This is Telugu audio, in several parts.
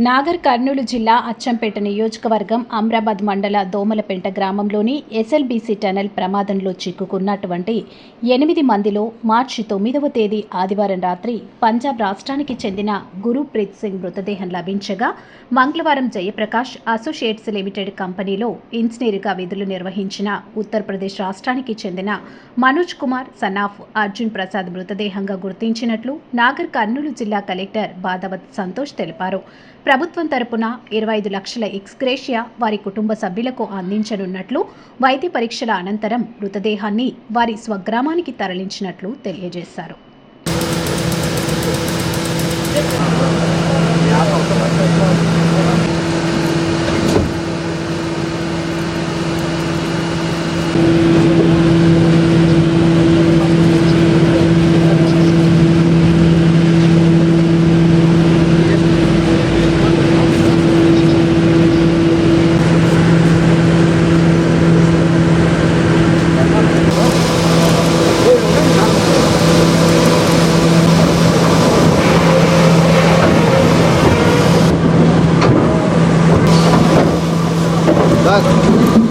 నాగర్ కర్నూలు జిల్లా అచ్చంపేట నియోజకవర్గం అమ్రాబాద్ మండల దోమలపెంట గ్రామంలోని ఎస్ఎల్బీసీ టనల్ ప్రమాదంలో చిక్కుకున్నటువంటి ఎనిమిది మందిలో మార్చి తొమ్మిదవ తేదీ ఆదివారం రాత్రి పంజాబ్ రాష్ట్రానికి చెందిన గురుప్రీత్ సింగ్ మృతదేహం లభించగా మంగళవారం జయప్రకాష్ అసోసియేట్స్ లిమిటెడ్ కంపెనీలో ఇంజనీర్గా విధులు నిర్వహించిన ఉత్తరప్రదేశ్ రాష్ట్రానికి చెందిన మనోజ్ కుమార్ సనాఫ్ అర్జున్ ప్రసాద్ మృతదేహంగా గుర్తించినట్లు నాగర్ కర్నూలు జిల్లా కలెక్టర్ బాధవత్ సంతోష్ తెలిపారు. ప్రభుత్వం తరపున ఇరవై ఐదు లక్షల ఎక్స్గ్రేషియా వారి కుటుంబ సభ్యులకు అందించనున్నట్లు వైద్య పరీక్షల అనంతరం మృతదేహాన్ని వారి స్వగ్రామానికి తరలించినట్లు తెలియజేశారు. Vlog.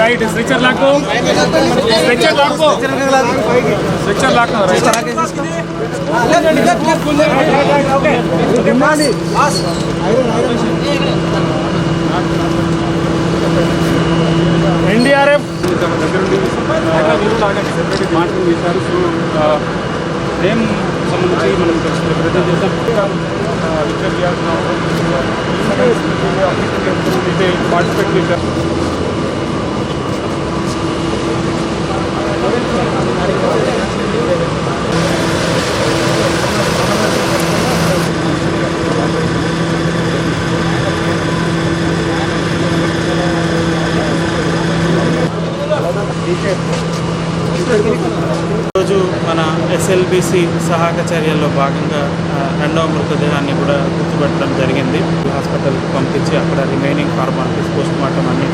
Right stretcher లాక్కో stretcher లాక్కో stretcher లాక్కో NDRF దగ్గరుండి సెపరేట్ మానిటరింగ్ చేశారు సో ఏం సంబంధించి మనం ప్రజెంట్ చేస్తాం విచార్ చేయాల్సిన అవసరం पार्टिसिपेट भी कर ఈరోజు మన ఎస్ఎల్బిసి సహాయక చర్యల్లో భాగంగా రెండవ మృతదేహాన్ని కూడా గుర్తుపెట్టడం జరిగింది. హాస్పిటల్కి పంపించి అక్కడ రిమైనింగ్ ఫార్మాలిటీస్ పోస్ట్ మార్టం అన్ని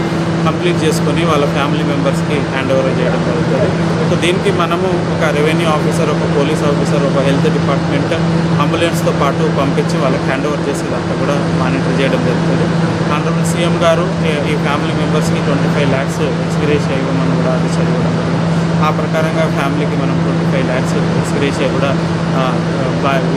కంప్లీట్ చేసుకొని వాళ్ళ ఫ్యామిలీ మెంబర్స్కి హ్యాండ్ ఓవర్ చేయడం జరుగుతుంది. సో దీనికి మనము ఒక రెవెన్యూ ఆఫీసర్ ఒక పోలీస్ ఆఫీసర్ ఒక హెల్త్ డిపార్ట్మెంట్ అంబులెన్స్తో పాటు పంపించి వాళ్ళకి హ్యాండ్ ఓవర్ చేసేదాకా కూడా మానిటర్ చేయడం జరుగుతుంది. ఆనరబుల్ సీఎం గారు ఈ- ఫ్యామిలీ మెంబర్స్కి ట్వంటీ ఫైవ్ ల్యాక్స్ ఎక్స్పీరియన్స్ ఇవ్వమని కూడా ఆదేశాలు ఇవ్వడం జరిగింది. ఆ ప్రకారంగా ఫ్యామిలీకి మనం ట్వంటీ ఫైవ్ ల్యాక్స్ ఎక్స్గ్రేషియా కూడా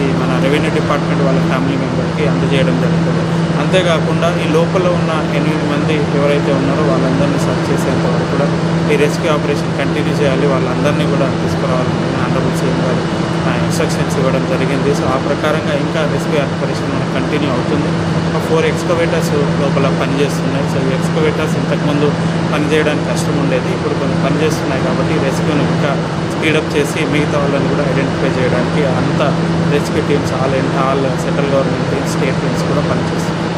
ఈ మన రెవెన్యూ డిపార్ట్మెంట్ వాళ్ళ ఫ్యామిలీ మెంబర్కి అందజేయడం జరుగుతుంది. అంతేకాకుండా ఈ లోపల ఉన్న ఎనిమిది మంది ఎవరైతే ఉన్నారో వాళ్ళందరినీ సర్చ్ చేసేంత వరకు కూడా ఈ రెస్క్యూ ఆపరేషన్ కంటిన్యూ చేయాలి. వాళ్ళందరినీ కూడా తీసుకురావాలని ఆనరబుల్ సీఎం గారు ఇన్స్ట్రక్షన్స్ ఇవ్వడం జరిగింది. సో ఆ ప్రకారంగా ఇంకా రెస్క్యూ ఆపరేషన్ మనకు కంటిన్యూ అవుతుంది. ఒక ఫోర్ ఎక్స్కవేటర్స్ లోపల పనిచేస్తున్నాయి. సో ఈ ఎక్స్కవేటర్స్ ఇంతకుముందు పనిచేయడానికి కష్టం ఉండేది. ఇప్పుడు కొన్ని పనిచేస్తున్నాయి కాబట్టి రెస్క్యూను ఇంకా స్పీడప్ చేసి మిగతా వాళ్ళని కూడా ఐడెంటిఫై చేయడానికి అంత rescue teams all all central government teams state teams కూడా పనిచేస్తున్నాయి.